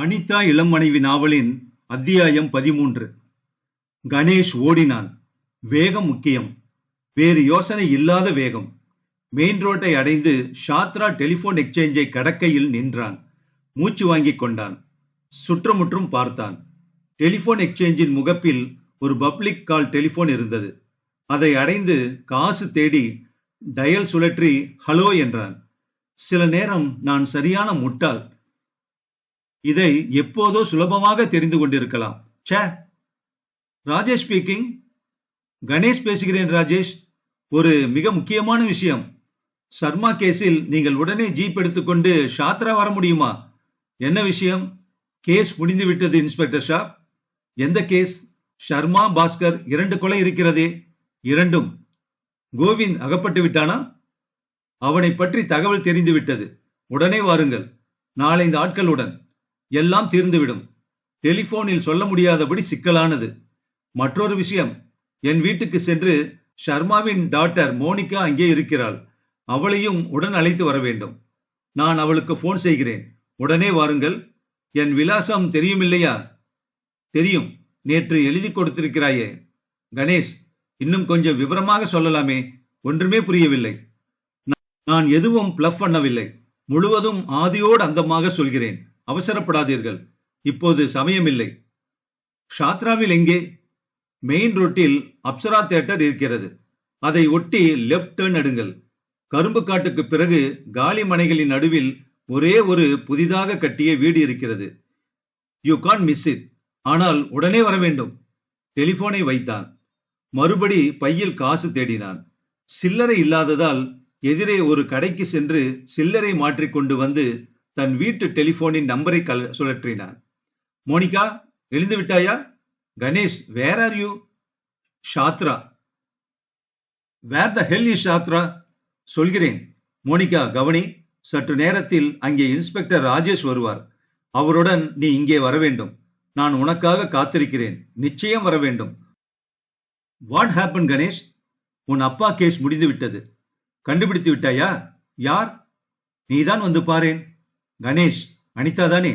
அனிதா இளமனைவி நாவலின் அத்தியாயம் பதிமூன்று. கணேஷ் ஓடினான். வேகம் முக்கியம். வேறு யோசனை இல்லாத வேகம். மெயின் ரோட்டை அடைந்து ஷாத்ரா டெலிபோன் எக்ஸ்சேஞ்சை கடக்கையில் நின்றான். மூச்சு வாங்கிக் கொண்டான். சுற்றுமுற்றும் பார்த்தான். டெலிபோன் எக்ஸ்சேஞ்சின் முகப்பில் ஒரு பப்ளிக் கால் டெலிபோன் இருந்தது. அதை அடைந்து காசு தேடி டயல் சுழற்றி ஹலோ என்றான். சில நேரம் நான் சரியான முட்டாள். இதை எப்போதோ சுலபமாக தெரிந்து கொண்டிருக்கலாம். ச்சே! ராஜேஷ் ஸ்பீக்கிங் கணேஷ் பேசுகிறேன் ராஜேஷ். ஒரு மிக முக்கியமான விஷயம். சர்மா கேஸில் நீங்கள் உடனே ஜீப் எடுத்துக்கொண்டு ஷாத்ரா வர முடியுமா? என்ன விஷயம்? கேஸ் முடிந்து விட்டது இன்ஸ்பெக்டர் ஷா எந்த கேஸ் ஷர்மா பாஸ்கர் இரண்டு கொலை இருக்கிறதே. இரண்டும். கோவிந்த் அகப்பட்டு விட்டானா? அவனை பற்றி தகவல் தெரிந்து விட்டது. உடனே வாருங்கள். நாலைந்து ஆட்களுடன். எல்லாம் தீர்ந்துவிடும். டெலிபோனில் சொல்ல முடியாதபடி சிக்கலானது. மற்றொரு விஷயம் என் வீட்டுக்கு சென்று ஷர்மாவின் டாக்டர் மோனிகா அங்கே இருக்கிறாள். அவளையும் உடன் அழைத்து வர வேண்டும். நான் அவளுக்கு போன் செய்கிறேன். உடனே வாருங்கள். என் விலாசம் தெரியுமில்லையா? தெரியும். நேற்று எழுதி கொடுத்திருக்கிறாயே. கணேஷ் இன்னும் கொஞ்சம் விவரமாக சொல்லலாமே. ஒன்றுமே புரியவில்லை. நான் எதுவும் பிளஃப் பண்ணவில்லை. முழுவதும் ஆதியோடு அந்தமாக சொல்கிறேன். அவசரப்படாதீர்கள். இப்போது சமயமில்லை. ஷாத்ராவில் எங்கே? மெயின் ரோட்டில் அப்சரா தியேட்டர் இருக்கிறது. அதை ஒட்டி லெஃப்ட் டர்ன் எடுங்கள். கரும்பு காட்டுக்கு பிறகு காலி மனைகளின் நடுவில் ஒரே ஒரு புதிதாக கட்டிய வீடு இருக்கிறது. யூ கான் மிஸ் இட் ஆனால் உடனே வர வேண்டும். டெலிபோனை வைத்தான். மறுபடி பையில் காசு தேடினான். சில்லறை இல்லாததால் எதிரே ஒரு கடைக்கு சென்று சில்லறை மாற்றிக்கொண்டு வந்து தன் வீட்டு டெலிபோனின் நம்பரை கல சுழற்றினான். மோனிகா எழுந்து விட்டாயா? Ganesh where are you Shahdara where the hell is Shahdara சொல்கிறேன். மோனிகா கவனி. சற்று நேரத்தில் அங்கே இன்ஸ்பெக்டர் ராஜேஷ் வருவார். அவருடன் நீ இங்கே வர வேண்டும். நான் உனக்காக காத்திருக்கிறேன். நிச்சயம் வர வேண்டும். What happen Ganesh? உன் அப்பா கேஸ் முடிந்து விட்டது கண்டுபிடித்து விட்டாயா? யார்? நீதான் வந்து பாரேன். கணேஷ் அனிதா தானே?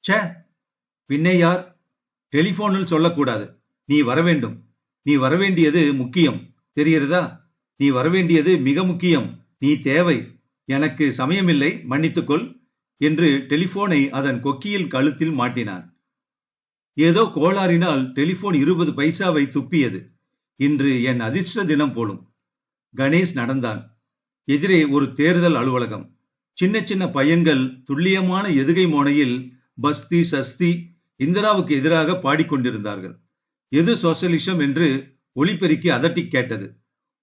சே பின்னே யார்? டெலிபோனில் சொல்லக்கூடாது. நீ வரவேண்டும் நீ வரவேண்டியது முக்கியம். தெரிகிறதா? நீ வரவேண்டியது மிக முக்கியம். நீ தேவை. எனக்கு சமயமில்லை. மன்னித்துக்கொள் என்று டெலிபோனை அதன் கொக்கியில் கழுத்தில் மாட்டினான். ஏதோ கோளாறினால் டெலிபோன் இருபது பைசாவை துப்பியது. இன்று என் அதிர்ஷ்ட தினம் போலும். கணேஷ் நடந்தான். எதிரே ஒரு தேர்தல் அலுவலகம். சின்ன சின்ன பையன்கள் துல்லியமான எதுகை மோனையில் பஸ்தி சஸ்தி இந்திராவுக்கு எதிராக பாடிக்கொண்டிருந்தார்கள். எது சோசலிசம் என்று ஒளிபெருக்கி அதட்டி கேட்டது.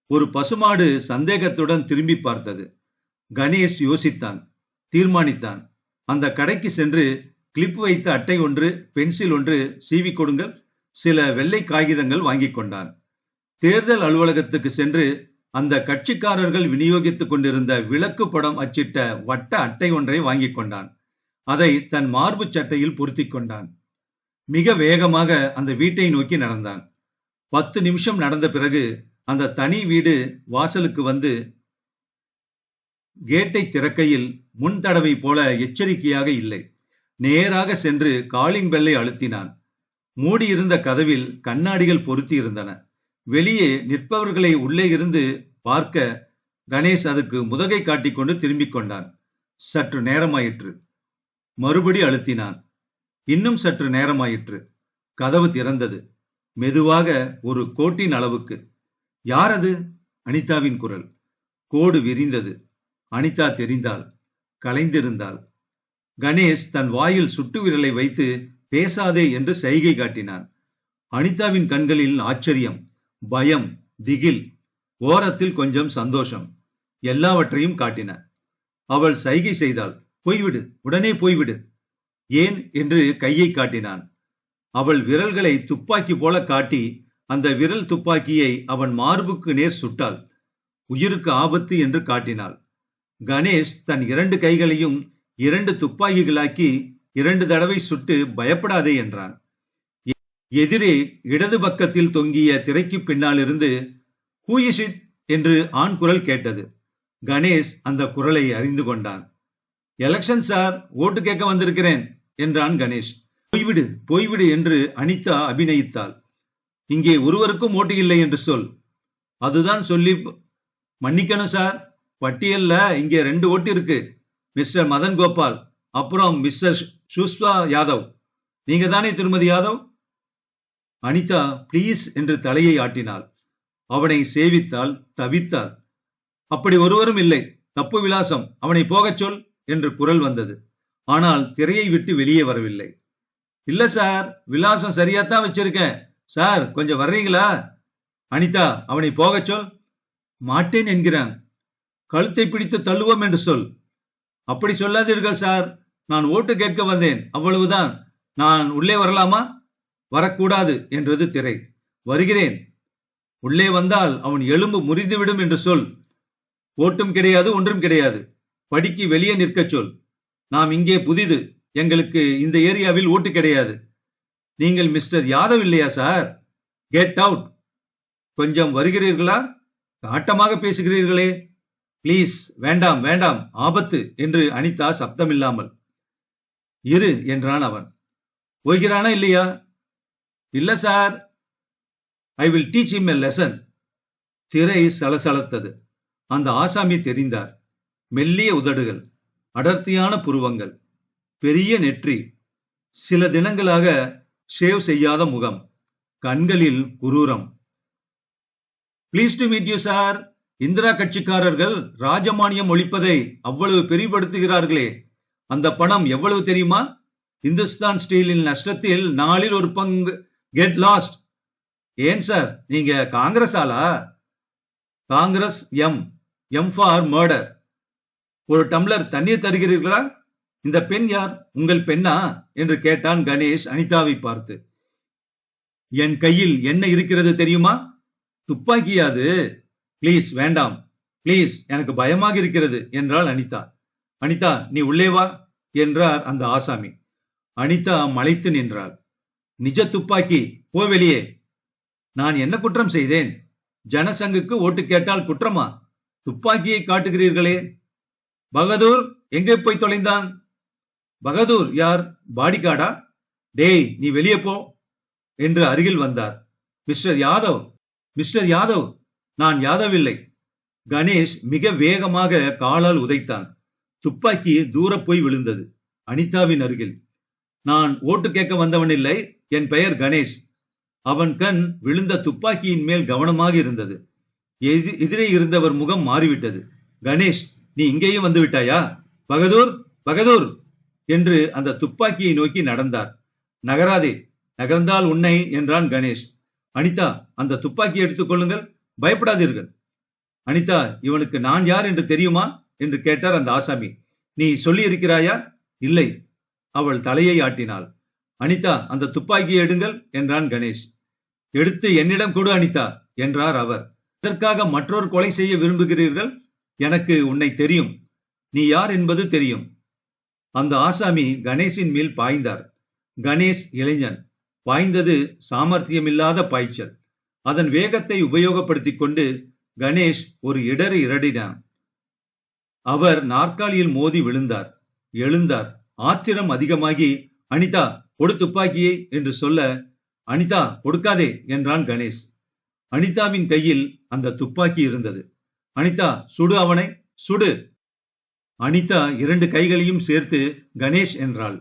ஒரு பசுமாடு சந்தேகத்துடன் திரும்பி பார்த்தது. கணேஷ் யோசித்தான் தீர்மானித்தான். அந்த கடைக்கு சென்று கிளிப் வைத்த அட்டை ஒன்று பென்சில் ஒன்று சீவி கொடுங்கள். சில வெள்ளை காகிதங்கள் வாங்கிக் கொண்டான். தேர்தல் அலுவலகத்துக்கு சென்று அந்த கட்சிக்காரர்கள் விநியோகித்துக் கொண்டிருந்த விளக்கு படம் அச்சிட்ட வட்ட அட்டை ஒன்றை வாங்கிக் கொண்டான். அதை தன் மார்பு சட்டையில் பொருத்தி கொண்டான். மிக வேகமாக அந்த வீட்டை நோக்கி நடந்தான். பத்து நிமிஷம் நடந்த பிறகு அந்த தனி வீடு வாசலுக்கு வந்து கேட்டை திறக்கையில் முன் தடவை போல எச்சரிக்கையாக இல்லை. நேராக சென்று காலிங் பெல்லை அழுத்தினான். மூடியிருந்த கதவில் கண்ணாடிகள் பொருத்தி இருந்தன. வெளியே நிற்பவர்களை உள்ளே இருந்து பார்க்க கணேஷ் அதுக்கு முதகை காட்டிக்கொண்டு திரும்பிக் கொண்டான். சற்று நேரமாயிற்று. மறுபடி அழுத்தினான். இன்னும் சற்று நேரமாயிற்று. கதவு திறந்தது. மெதுவாக ஒரு கோட்டின் அளவுக்கு. யார் அது? அனிதாவின் குரல். கோடு விரிந்தது. அனிதா தெரிந்தாள். கலைந்திருந்தாள். கணேஷ் தன் வாயில் சுட்டு விரலை வைத்து பேசாதே என்று சைகை காட்டினான். அனிதாவின் கண்களில் ஆச்சரியம். பயம் திகில் ஓரத்தில் கொஞ்சம் சந்தோஷம் எல்லாவற்றையும் காட்டின. அவள் சைகை செய்தாள் போய்விடு உடனே போய்விடு. ஏன்? என்று கையை காட்டினான். அவள் விரல்களை துப்பாக்கி போல காட்டி அந்த விரல் துப்பாக்கியை அவன் மார்புக்கு நேர் சுட்டாள். உயிருக்கு ஆபத்து என்று காட்டினாள். கணேஷ் தன் இரண்டு கைகளையும் இரண்டு துப்பாக்கிகளாக்கி இரண்டு தடவை சுட்டு பயப்படாதே என்றான். எதிரே இடது பக்கத்தில் தொங்கிய திரைக்கு பின்னாலிருந்து ஹூயிஷிட் என்று ஆண் குரல் கேட்டது. கணேஷ் அந்த குரலை அறிந்து கொண்டான். எலெக்ஷன் சார் ஓட்டு கேட்க வந்திருக்கிறேன் என்றான் கணேஷ். போய்விடு போய்விடு என்று அனிதா அபிநயித்தாள். இங்கே ஒருவருக்கும் ஓட்டு இல்லை என்று சொல். அதுதான் சொல்லி மன்னிக்கணும் சார் பட்டியல்ல இங்கே ரெண்டு ஓட்டு இருக்கு. மிஸ்டர் மதன் கோபால் அப்புறம் மிஸ்டர் சுஷ்வா யாதவ். நீங்க தானே திருமதி யாதவ்? அனிதா ப்ளீஸ் என்று தலையை ஆட்டினாள். அவனை சேவித்தாள் தவித்தாள். அப்படி ஒருவரும் இல்லை. தப்பு விலாசம். அவனை போகச் சொல் என்று குரல் வந்தது. ஆனால் திரையை விட்டு வெளியே வரவில்லை. இல்ல சார். விலாசம் சரியாத்தான் வச்சிருக்கேன். சார் கொஞ்சம் வர்றீங்களா? அனிதா அவனை போகச் சொல். மாட்டேன் என்கிறான். கழுத்தை பிடித்து தள்ளுவோம் என்று சொல். அப்படி சொல்லாதீர்கள் சார். நான் ஓட்டு கேட்க வந்தேன். அவ்வளவுதான். நான் உள்ளே வரலாமா? வரக்கூடாது என்றது திரை. வருகிறேன். உள்ளே வந்தால் அவன் எலும்பு முறிந்துவிடும் என்று சொல். ஓட்டும் கிடையாது ஒன்றும் கிடையாது. படிக்கு வெளியே நிற்கச் சொல். நாம் இங்கே புதிது. எங்களுக்கு இந்த ஏரியாவில் ஓட்டு கிடையாது. நீங்கள் மிஸ்டர் யாதவ் இல்லையா சார்? கெட் அவுட் கொஞ்சம் வருகிறீர்களா? காட்டமாக பேசுகிறீர்களே. ப்ளீஸ் வேண்டாம் வேண்டாம். ஆபத்து என்று அனிதா சப்தமில்லாமல். இரு என்றான் அவன். போகிறானா இல்லையா? இல்ல sir. I will teach him a lesson திரை சலசலத்தது. அந்த ஆசாமி தெரிந்தார். மெல்லிய உதடுகள் அடர்த்தியான புருவங்கள் பெரிய நெற்றி சில தினங்களாக ஷேவ் செய்யாத முகம் கண்களில் குரூரம். Please to meet you sir Indira கட்சிக்காரர்கள் ராஜமானியம் ஒழிப்பதை அவ்வளவு பெரிபடுத்துகிறார்களே அந்த பணம் எவ்வளவு தெரியுமா? இந்துஸ்தான் ஸ்டீலின் நஷ்டத்தில் நாளில் ஒரு பங்கு கெட் லாஸ்ட் ஏன் சார்? நீங்க காங்கிரஸ் ஆளா Congress M M for murder ஒரு டம்ளர் தண்ணீர் தருகிறீர்களா? இந்த பெண் யார்? உங்கள் பெண்ணா? என்று கேட்டான் கணேஷ் அனிதாவை பார்த்து. என் கையில் என்ன இருக்கிறது தெரியுமா? துப்பாக்கியாது ப்ளீஸ் வேண்டாம். ப்ளீஸ் எனக்கு பயமாக இருக்கிறது என்றாள் அனிதா. அனிதா நீ உள்ளே வா என்றார் அந்த ஆசாமி. அனிதா மலைத்து நின்றாள். நிஜ துப்பாக்கி போ வெளியே. நான் என்ன குற்றம் செய்தேன்? ஜனசங்குக்கு ஓட்டு கேட்டால் குற்றமா? துப்பாக்கியை காட்டுகிறீர்களே. பகதூர் எங்கே போய் தொலைந்தான்? பகதூர் யார்? பாடிகாடா? டேய் நீ வெளியே போ என்று அருகில் வந்தார். மிஸ்டர் யாதவ் மிஸ்டர் யாதவ் நான் யாதவ் இல்லை கணேஷ் மிக வேகமாக காலால் உதைத்தான். துப்பாக்கி தூர போய் விழுந்தது அனிதாவின் அருகில். நான் ஓட்டு கேட்க வந்தவன் இல்லை என் பெயர் கணேஷ். அவன் கண் விழுந்த துப்பாக்கியின் மேல் கவனமாக இருந்தது. எதிரே இருந்தவர் முகம் மாறிவிட்டது. கணேஷ் நீ இங்கேயும் வந்து விட்டாயா? பகதூர் பகதூர்! என்று அந்த துப்பாக்கியை நோக்கி நடந்தார். நகராதே நகர்ந்தால் உன்னை என்றான் கணேஷ். அனிதா அந்த துப்பாக்கியை எடுத்துக் கொள்ளுங்கள். பயப்படாதீர்கள். அனிதா இவனுக்கு நான் யார் என்று தெரியுமா? என்று கேட்டார் அந்த ஆசாமி. நீ சொல்லி இருக்கிறாயா இல்லை. அவள் தலையை ஆட்டினாள். அனிதா அந்த துப்பாக்கியை எடுங்கள் என்றான் கணேஷ். எடுத்து என்னிடம் கொடு அனிதா என்றார் அவர். இதற்காக மற்றொரு கொலை செய்ய விரும்புகிறீர்கள்? எனக்கு உன்னை தெரியும். நீ யார் என்பது தெரியும். அந்த ஆசாமி கணேஷின் மேல் பாய்ந்தார். கணேஷ் இளைஞன். பாய்ந்தது சாமர்த்தியமில்லாத பாய்ச்சல். அதன் வேகத்தை உபயோகப்படுத்திக் கொண்டு கணேஷ் ஒரு இடறு இரடினான். அவர் நாற்காலியில் மோதி விழுந்தார். எழுந்தார். ஆத்திரம் அதிகமாகி அனிதா கொடு துப்பாக்கியை என்று சொல்ல அனிதா கொடுக்காதே என்றான் கணேஷ். அனிதாவின் கையில் அந்த துப்பாக்கி இருந்தது. அனிதா சுடு அவனை சுடு. அனிதா இரண்டு கைகளையும் சேர்த்து கணேஷ் என்றாள்.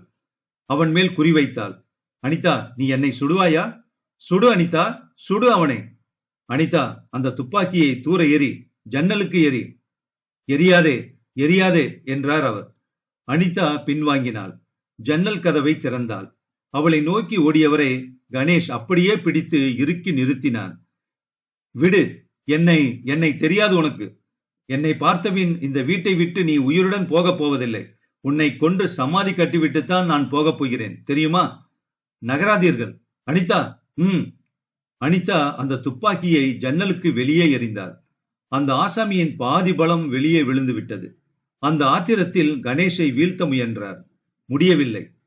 அவன் மேல் குறிவைத்தாள் அனிதா நீ என்னை சுடுவாயா? சுடு அனிதா சுடு அவனை. அனிதா அந்த துப்பாக்கியை தூர எறி ஜன்னலுக்கு எறி எரியாதே எரியாதே என்றார் அவர். அனிதா பின்வாங்கினாள். ஜன்னல் கதவை திறந்தாள். அவளை நோக்கி ஓடியவரை கணேஷ் அப்படியே பிடித்து இறுக்கி நிறுத்தினான். விடு என்னை என்னை தெரியாது உனக்கு. என்னை பார்த்தபின் இந்த வீட்டை விட்டு நீ உயிருடன் போகப் போவதில்லை. உன்னை கொண்டு சமாதி கட்டிவிட்டுத்தான் நான் போகப் போகிறேன். தெரியுமா? நகராதீர்கள். அனிதா ம். அனிதா அந்த துப்பாக்கியை ஜன்னலுக்கு வெளியே எறிந்தாள். அந்த ஆசாமியின் பாதி பலம் வெளியே விழுந்து விட்டது அந்த ஆத்திரத்தில் கணேஷை வீழ்த்த முயன்றார். முடியவில்லை.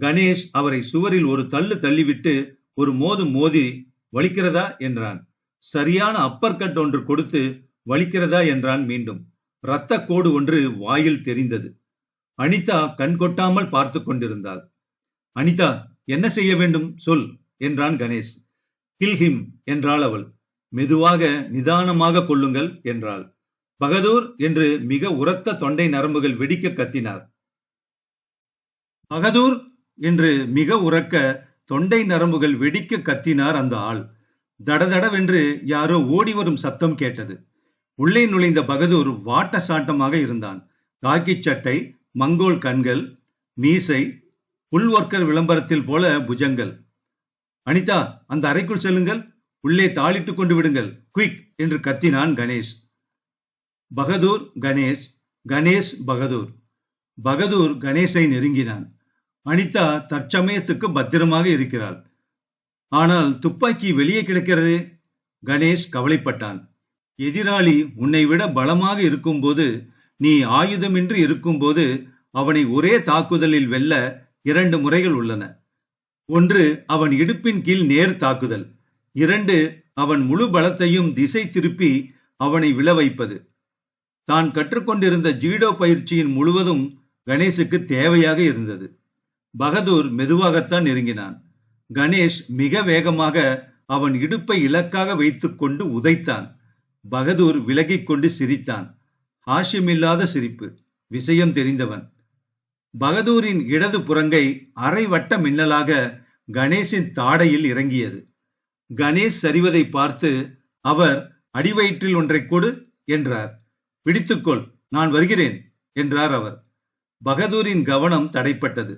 கணேஷ் அவரை சுவரில் ஒரு தள்ளு தள்ளிவிட்டு ஒரு மோது மோதி வலிக்கிறதா? என்றான். சரியான அப்பர் கட் ஒன்று கொடுத்து வலிக்கிறதா? என்றான் மீண்டும். இரத்த கோடு ஒன்று வாயில் தெரிந்தது. அனிதா கண் கொட்டாமல் பார்த்து கொண்டிருந்தாள். அனிதா என்ன செய்ய வேண்டும்? சொல் என்றான் கணேஷ். கில் ஹிம் என்றாள் அவள். மெதுவாக நிதானமாக கொள்ளுங்கள் என்றாள். பகதூர் என்று மிக உரத்த தொண்டை நரம்புகள் வெடிக்க கத்தினார். பகதூர் என்று மிக உரக்க தொண்டை நரம்புகள் வெடிக்க கத்தினார் அந்த ஆள். தடதடவென்று யாரோ ஓடி வரும் சத்தம் கேட்டது. உள்ளே நுழைந்த பகதூர் வாட்ட சாட்டமாக இருந்தான். காக்கி சட்டை மங்கோல் கண்கள் மீசை புல்வொர்க்கர் விளம்பரத்தில் போல புஜங்கள். அனிதா அந்த அறைக்குள் செல்லுங்கள். உள்ளே தாளிட்டுக் கொண்டு விடுங்கள். குயிக்! என்று கத்தினான் கணேஷ். பகதூர் கணேஷ் கணேஷ் பகதூர். பகதூர் கணேஷை நெருங்கினான். அனிதா தற்சமயத்துக்கு பத்திரமாக இருக்கிறாள். ஆனால் துப்பாக்கி வெளியே கிடக்கிறது? கணேஷ் கவலைப்பட்டான். எதிராளி உன்னை விட பலமாக இருக்கும்போது நீ ஆயுதமின்றி இருக்கும்போது அவனை ஒரே தாக்குதலில் வெல்ல இரண்டு முறைகள் உள்ளன. ஒன்று அவன் இடுப்பின் கீழ் நேர் தாக்குதல். இரண்டு அவன் முழு பலத்தையும் திசை திருப்பி அவனை விழ வைப்பது. தான் கற்றுக்கொண்டிருந்த ஜீடோ பயிற்சியின் முழுவதும் கணேசுக்கு தேவையாக இருந்தது. பகதூர் மெதுவாகத்தான் நெருங்கினான். கணேஷ் மிக வேகமாக அவன் இடுப்பை இலக்காக வைத்துக்கொண்டு உதைத்தான். பகதூர் விலகிக் கொண்டு சிரித்தான். ஹாஷ்யமில்லாத சிரிப்பு. விஷயம் தெரிந்தவன். பகதூரின் இடது புறங்கை அரை வட்ட மின்னலாக கணேஷின் தாடையில் இறங்கியது. கணேஷ் சரிவதை பார்த்து அவர் அடிவயிற்றில் ஒன்றை கொடு என்றார். பிடித்துக்கொள் நான் வருகிறேன் என்றார் அவர். பகதூரின் கவனம் தடைப்பட்டது.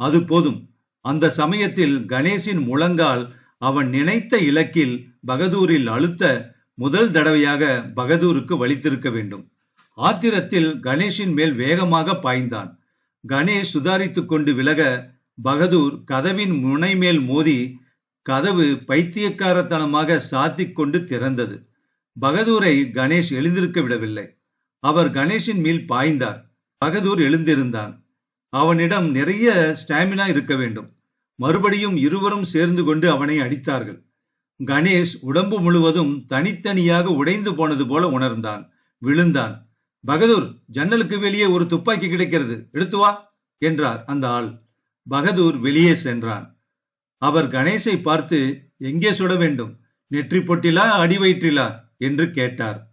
அது போதும். அந்த சமயத்தில் கணேஷின் முழங்கால் அவன் நினைத்த இலக்கில் பகதூரில் அழுத்த முதல் தடவையாக பகதூருக்கு வலித்திருக்க வேண்டும். ஆத்திரத்தில் கணேஷின் மேல் வேகமாக பாய்ந்தான். கணேஷ் சுதாரித்துக் கொண்டு விலக பகதூர் கதவின் முனை மேல் மோதி கதவு பைத்தியக்காரத்தனமாக சாத்திக் கொண்டு திறந்தது. பகதூரை கணேஷ் எழுந்திருக்க விடவில்லை. அவர் கணேஷின் மேல் பாய்ந்தார். பகதூர் எழுந்திருந்தான். அவனிடம் நிறைய ஸ்டாமினா இருக்க வேண்டும். மறுபடியும் இருவரும் சேர்ந்து கொண்டு அவனை அடித்தார்கள். கணேஷ் உடம்பு முழுவதும் தனித்தனியாக உடைந்து போனது போல உணர்ந்தான் விழுந்தான். பகதூர் ஜன்னலுக்கு வெளியே ஒரு துப்பாக்கி கிடைக்கிறது. எடுத்து வா என்றார் அந்த ஆள். பகதூர் வெளியே சென்றான். அவர் கணேஷை பார்த்து எங்கே சுட வேண்டும்? நெற்றி பொட்டிலா அடி வயிற்றிலா? என்று கேட்டார்.